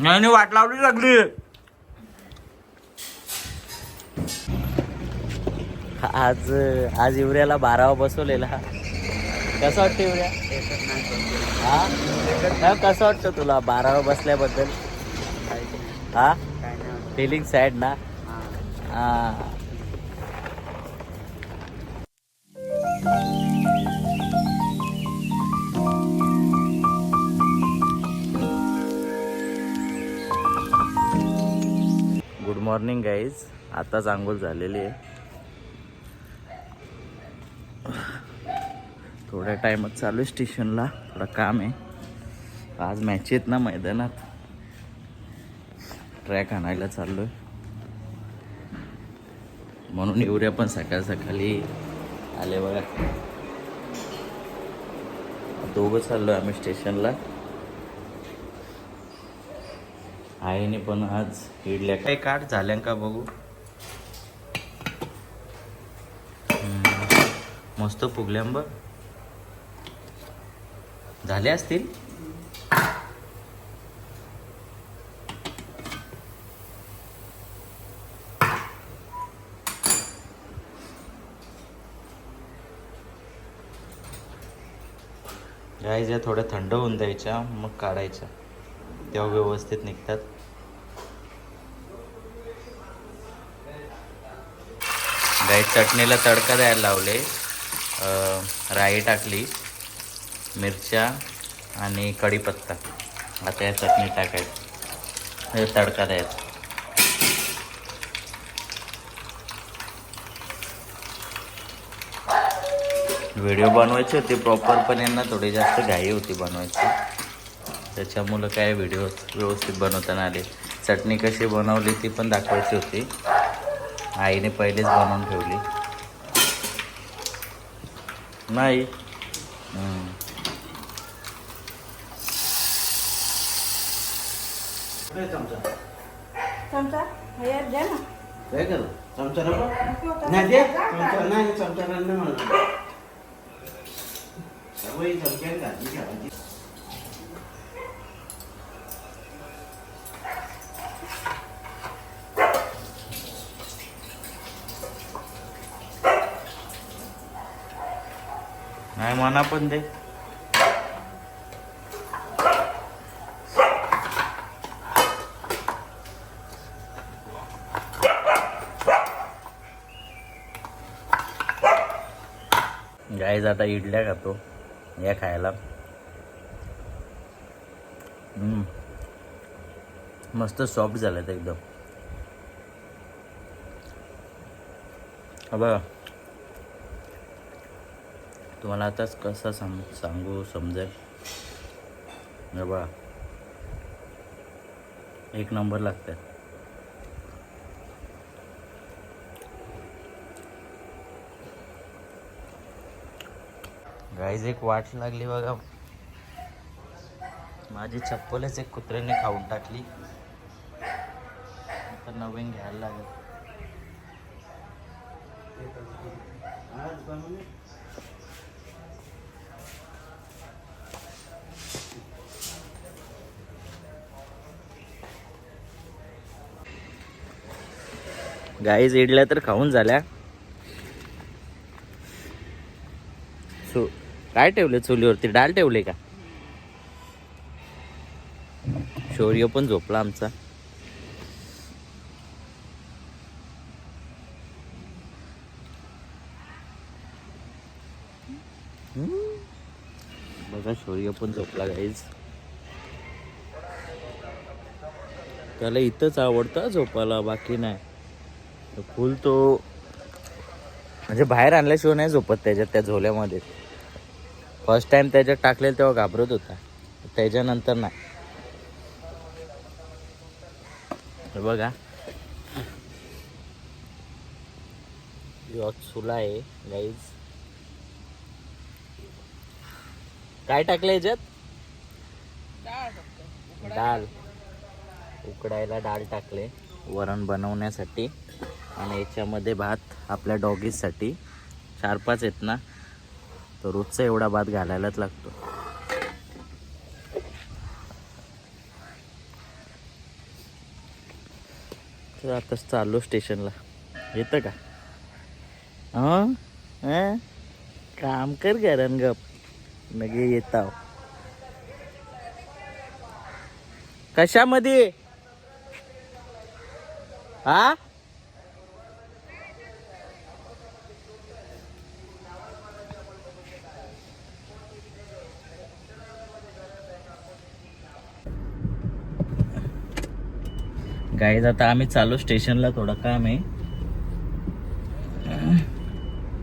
नाही नाही, वाट लावली लागली आज आज इवऱ्याला बारावा बसवलेला. कसं वाटतं इवऱ्या? हा? हा, कसं वाटतं तुला बारावा बसल्याबद्दल? हा? फिलिंग सॅड ना? हा. मॉर्निंग गाईज आताच आंघोळ झालेली आहे. थोड्या टायमात चालू आहे स्टेशनला थोडं काम आहे. आज मॅच आहेत ना मैदानात. ट्रॅक आणायला चाललो आहे म्हणून एवढ्या पण सकाळ सकाळी आले बघा. दोघं चाललो आम्ही स्टेशनला आईने पण आज इडल्या काही काढ झाल्या का बघू? मस्त फुगल्या बघ. झाले असतील? गाईज थोड्या थंड होऊन द्यायच्या मग काढायच्या. तेव्हा व्यवस्थित निघतात. गाई चटणीला तडका द्यायला लावले. राई टाकली मिरच्या आणि कढीपत्ता. आता या चटणी टाकायची. हे तडका द्यायचा. व्हिडिओ बनवायचे होते प्रॉपर पण यांना थोडी जास्त घाई होती बनवायची. त्याच्यामुळं काय व्हिडिओ व्यवस्थित बनवताना आले. चटणी कशी बनवली ती पण दाखवायची होती. आईने पहिलेच बनवून ठेवली. नाही. चमचा. चमचा? द्या ना. काय करू. चमचा नको. नाही दे. चमचा नाही चमचा नाही घातली नाही मना पण दे. गाईज आता इडल्या खातो. या खायला. मस्त सॉफ्ट झालं एकदम. बघा तुम्हाला आताच कसं सांग सांगू समजेल? बघा. एक नंबर लागतात गाईज एक वाट लागली बघा. माझी चप्पलच एक कुत्र्याने खाऊन टाकली. आता नवीन घ्यायला लागेल. गाईज इडल्या तर खाऊन झाल्या. सो काय ठेवले चुलीवरती? डाल ठेवले का? शौर्य पण झोपला आमचा. बघा शौर्य पण झोपला गाईज. त्याला इथंच आवडतं झोपायला बाकी नाही. फुल तो म्हणजे बाहेर आणल्याशिवाय नाही झोपत त्याच्यात त्या झोल्यामध्ये. फर्स्ट टाइम त्याच्यात टाकलेलं तेव्हा घाबरत होता. त्याच्यानंतर नाही. हे बघा. चुला आहे गाईज काय टाकलं याच्यात? डाळ. उकडायला डाळ टाकले. वरण बनवण्यासाठी. आणि याच्यामध्ये भात आपल्या डॉगीजसाठी. चार पाच आहेत ना. तर रोजचा एवढा भात घालायलाच लागतो. तर आताच चाललो स्टेशनला. येतं का? हं? काम कर गरण गप. लगे येता हो. कशामध्ये? हा गाईज आता आम्ही चालू स्टेशनला थोडं काम आहे.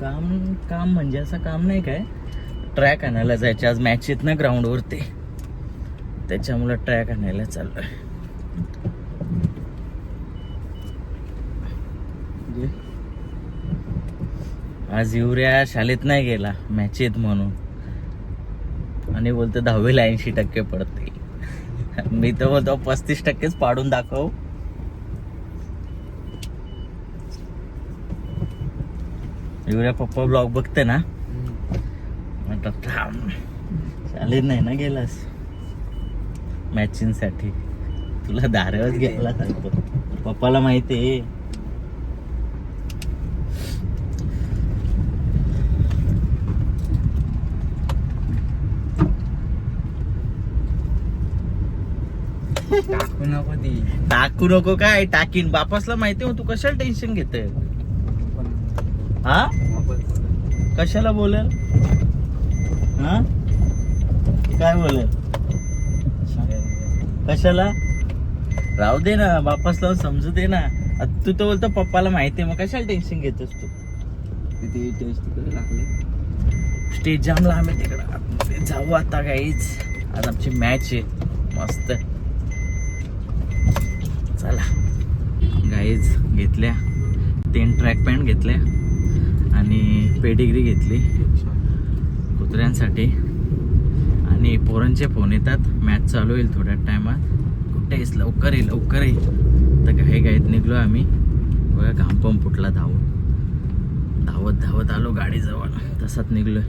काम काम म्हणजे असं काम नाही काय. ट्रॅक आणायला जायचे. आज मॅच येत ना ग्राउंडवरती त्याच्यामुळं ट्रॅक आणायला चाललोय. आज युरिया शाळेत नाही गेला. मॅच येत म्हणून. आणि बोलतो दहावीला ऐंशी टक्के पडते मी तर बोलतो पस्तीस टक्केच पाडून दाखव. युरिया पप्पा ब्लॉग बघते ना? म्हटलं थांब. शाळेत नाही ना गेलास? मॅचिंगसाठी तुला दारेवच घ्यायला सांगतो. पप्पाला माहिती आहे. टाकू नको ती. टाकू नको काय? टाकीन. बापासला माहिती हो तू कशाला टेन्शन घेत हा? कशाला बोलेल? हा? काय बोलेल? कशाला? राहू दे ना बापासला समजू दे ना. आता तू तर बोलतो पप्पाला माहिती आहे मग कशाला टेन्शन घेतोस तू? तिथे टेस्ट तिकडे लागले? स्टेज जाम लांब आहे तिकडं जाऊ आता काहीच आज आमची मॅच आहे. मस्त. चला. गाईज घेतल्या. तीन ट्रॅक पॅन्ट घेतल्या. आणि पेडिग्री घेतली. कुत्र्यांसाठी. आणि पोरांचे फोन येतात. मॅच चालू होईल थोड्या टायमात. कुठे येस लवकर येईल लवकर येईल तर काही गाईत निघलो आम्ही. बघा घामपंप फुटला धावून. धावत धावत आलो गाडीजवळ. तसाच निघलो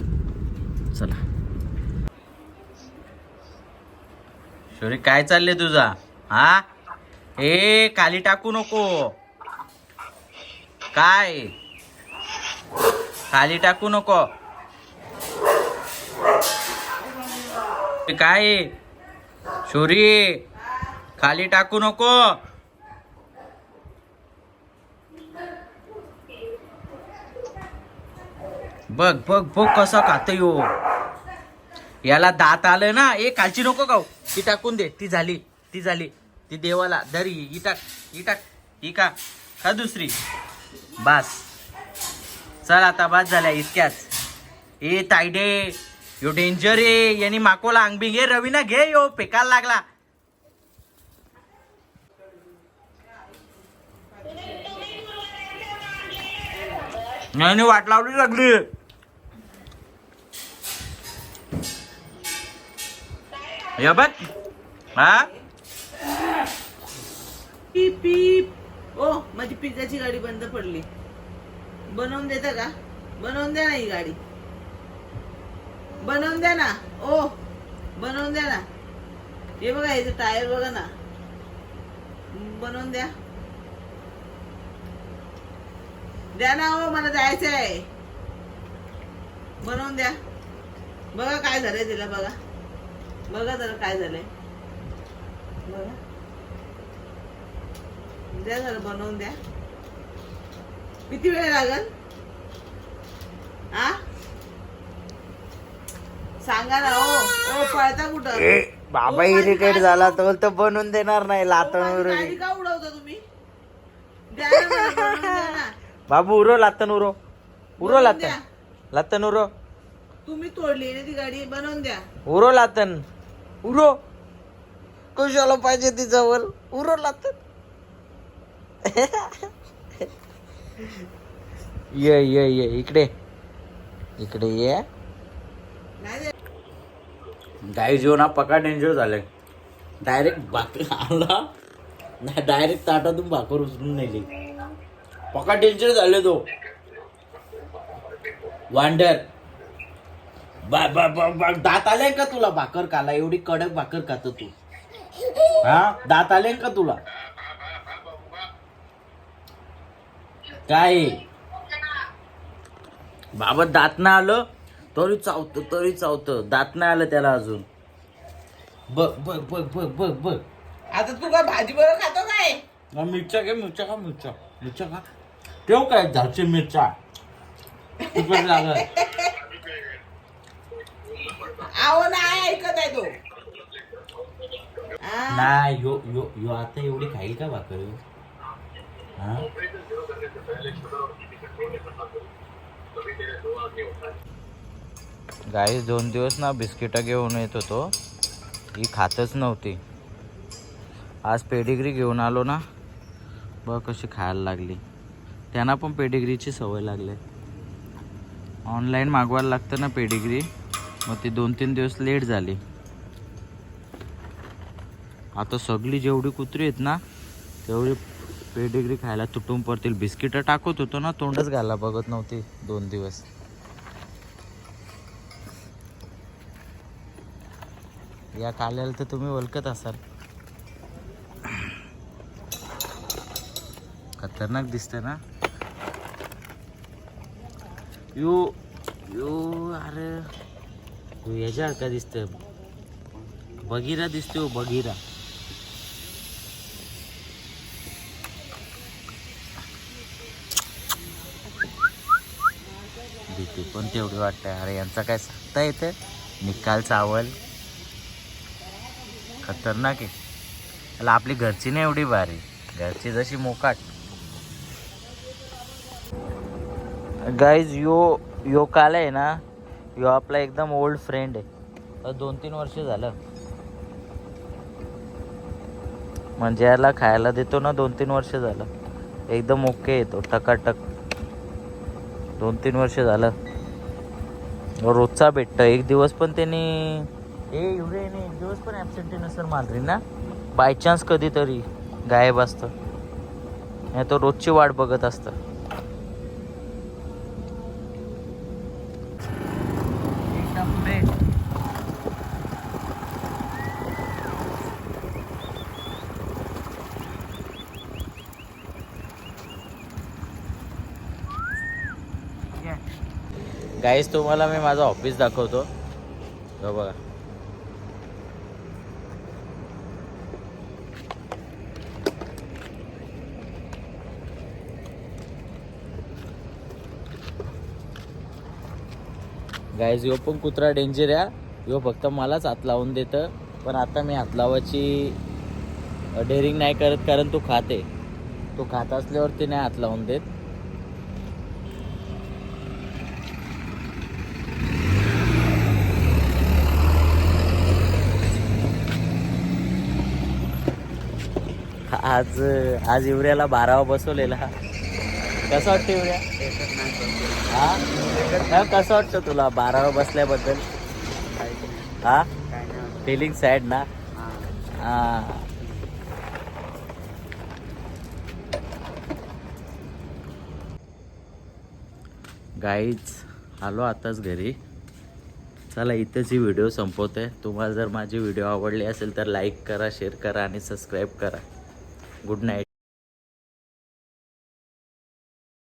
चला. शौर्य काय चाललंय तुझा? हा? ए खाली टाकू नको. काय? खाली टाकू नको. काय? शुरी खाली टाकू नको. बघ बघ बघ कसा खात यो हो. याला दात आलं ना ए कालची नको गाव ती टाकून दे ती झाली ती झाली. ती देवाला दरी ही टाक ही टाक ही का का दुसरी. बास. चल आता बास झाल्या इतक्याच ए तायडे यो डेंजर ए यांनी माकोला अंगबिंग ए रवीना घे यो पेकायला लागला. नाही नाही, वाट लावली लागली. या बघ. हा? पीप पीप. ओ माझी पिझ्झाची गाडी बंद पडली. बनवून देता का? बनवून द्या ना ही गाडी. बनवून द्या ना. ओ बनवून द्या ना. हे बघा याचं टायर बघा ना. बनवून द्या. द्या ना ओ मला जायचं आहे बनवून द्या. बघा काय झालंय तिला बघा. बघा जरा काय झालंय. बघा. द्या जरा बनवून द्या. किती वेळ लागल? आ? सांगा ना ओ ओ पळता कुठं? बाबा इरिटेट झाला तो तो बनवून देणार नाही गाडी का उडवता तुम्ही? द्या ना मला बनवून द्या ना. बाबू उरो लातन उरो. उरो लातन द्या. लातन उरो. तुम्ही तोडली ना ती गाडी बनवून द्या. उरो लातन उरो. कशाला पाहिजे ती जवळ उरो लातन ये ये ये इकडे. इकडे ये. गाई जेवण हा पका डेंजर झालाय. डायरेक्ट भाकर आला नाही डायरेक्ट ताटातून भाकर उचलून नेली. पका डेंजर झाले तो. वांडर बा बा बा बा दात आले का तुला? भाकर खाला एवढी कडक भाकर खात तू. हा? दात आले का तुला? काय? बाबा दात ना आलं तरी चावतं तरी चावतं. दात नाही आलं त्याला अजून. बघ बघ बघ बघ बघ बघ. आता तू काय भाजी बरोबर खातो काय? हा, मिरच्या घे मिरच्या का मिरच्या. मिरच्या का ठेव काय झाडची मिरच्या. तिखट लागत आहो नाही ऐकत आहे तो. आ, नाही यो यो यो आता एवढी खाईल का भाकर? हा? गाई दोन दिवस ना बिस्किटं घेऊन येत होतो. ही खातच नव्हती. आज पेडिग्री घेऊन आलो ना. बघ कशी खायला लागली. त्यांना पण पेडिग्रीची सवय लागली. ऑनलाईन मागवायला लागतं ना पेडिग्री. मग ती दोन तीन दिवस लेट झाली. आता सगळी जेवढी कुत्री आहेत ना तेवढी पेडिग्री खायला तुटून पडतील. बिस्किटं टाकत होतो ना तोंडच घाला बघत नव्हती दोन दिवस. या काल्याला तर तुम्ही ओळखत असाल. खतरनाक दिसते ना? यो यो अरे याच्या याच्यासारखा दिसतोय. बगीरा दिसतो बगीरा भीती पण तेवढी वाटते. अरे यांचा काय सांगता येते? निकाल चावल. खतरनाक आहे. त्याला आपली घरची नाही एवढी भारी. घरची जशी मोकाट. गाईज यो यो काल आहे ना यो आपला एकदम ओल्ड फ्रेंड आहे. दोन तीन वर्ष झालं. म्हणजे याला खायला देतो ना दोन तीन वर्ष झालं. एकदम ओके येतो टकाटक. दोन तीन वर्ष झालं. रोजचा भेटतं. एक दिवस पण त्यांनी ए एवढे नाही. एक दिवस पण ॲबसेंटी नसेल मारली ना बाय चान्स कधीतरी गायब असतं. नाही तो रोजची वाट बघत असतं. गाईस तुम्हाला मी माझं ऑफिस दाखवतो. बघा. गाईज यो पण कुत्रा डेंजर आहे. यो फक्त मलाच हात लावून देतं. पण आता मी हात लावायची डेअरिंग नाही करत कारण तो खाते. तो खात असल्यावर ते नाही हात लावून देत. आज आज इवऱ्याला बारावा बसवलेला. कसं वाटतं इवऱ्या? हा? कसं वाटतं तुला बारावा बसल्याबद्दल? हा? फिलिंग सॅड ना? हा. गाईच आलो आताच घरी. चला इथंच ही व्हिडिओ संपवते तुम्हाला जर माझी व्हिडिओ आवडली असेल तर लाईक करा शेअर करा आणि सबस्क्राईब करा. Good night